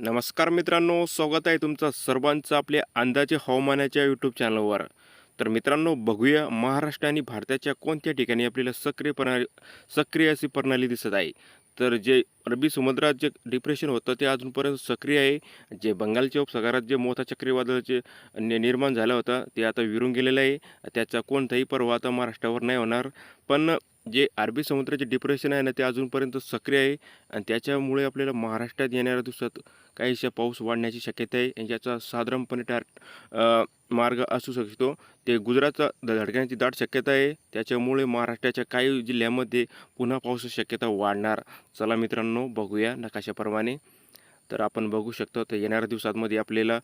नमस्कार मित्रांनो स्वागत आहे तुमचं सर्वांचं आपल्या अंदाजे हवामानाच्या यूट्यूब चॅनलवर. तर मित्रांनो बघूया महाराष्ट्र आणि भारताच्या कोणत्या ठिकाणी आपल्याला सक्रिय प्रणाली सक्रिय अशी प्रणाली दिसत आहे. तर जे अरबी समुद्रात जे डिप्रेशन होतं ते अजूनपर्यंत सक्रिय आहे. जे बंगालच्या उपसागरात जे मोठा चक्रीवादळाचे निर्माण झालं होतं ते आता विरून गेलेलं आहे. त्याचा कोणताही पर्व आता महाराष्ट्रावर नाही होणार. पण जे अरबी समुद्राचे डिप्रेशन आहे ना ते अजूनपर्यंत सक्रिय आहे. आणि त्याच्यामुळे आपल्याला महाराष्ट्रात येणाऱ्या दिवसात काहीशा पाऊस वाढण्याची शक्यता आहे. आणि याचा साधारणपणे टार मार्ग असू शकतो. ते गुजरातचा धडकण्याची दाट शक्यता आहे. त्याच्यामुळे महाराष्ट्राच्या काही जिल्ह्यामध्ये पुन्हा पावसाची शक्यता वाढणार. चला मित्रांनो बघूया नकाशाप्रमाणे. तर आपण बघू शकतो तर येणाऱ्या दिवसांमध्ये आपल्याला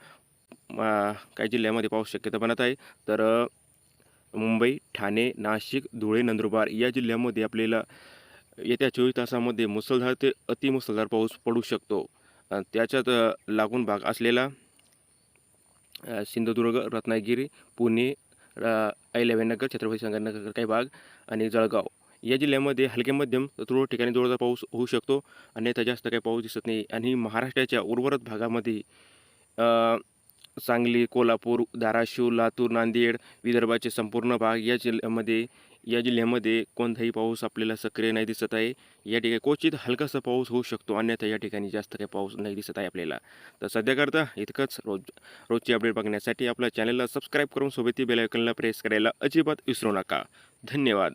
काही जिल्ह्यामध्ये पाऊस शक्यता बनत आहे. तर मुंबई ठाणे नाशिक धुळे नंदुरबार या जिल्ह्यामध्ये आपल्याला येत्या चोवीस तासामध्ये मुसळधार ते अतिमुसळधार पाऊस पडू शकतो. त्याच्यात लागून भाग असलेला सिंधुदुर्ग रत्नागिरी पुणे अ, अहिल्यानगर छत्रपती संगमनगर काही भाग आणि जळगाव या जिल्ह्यामध्ये हलके मध्यम तुरळक ठिकाणी जोरदार पाऊस होऊ शकतो. अन्यथा जास्त काही पाऊस दिसत नाही. आणि महाराष्ट्राच्या उर्वरित भागामध्ये सांगली कोल्हापूर धाराशिव लातूर नांदेड विदर्भाचे संपूर्ण भाग या जिल्ह्यामध्ये या जिल्ह्यामध्ये कोणताही पाऊस आपल्याला सक्रिय नाही दिसत आहे. या ठिकाणी क्वचित हलकासा पाऊस होऊ शकतो. अन्यथा या ठिकाणी जास्त काही पाऊस नाही दिसत आहे आपल्याला. तर सध्याकरता इतकंच रोज रोजची अपडेट बघण्यासाठी आपल्या चॅनलला सबस्क्राईब करून सोबत बेलायकनला प्रेस करायला अजिबात विसरू नका. धन्यवाद.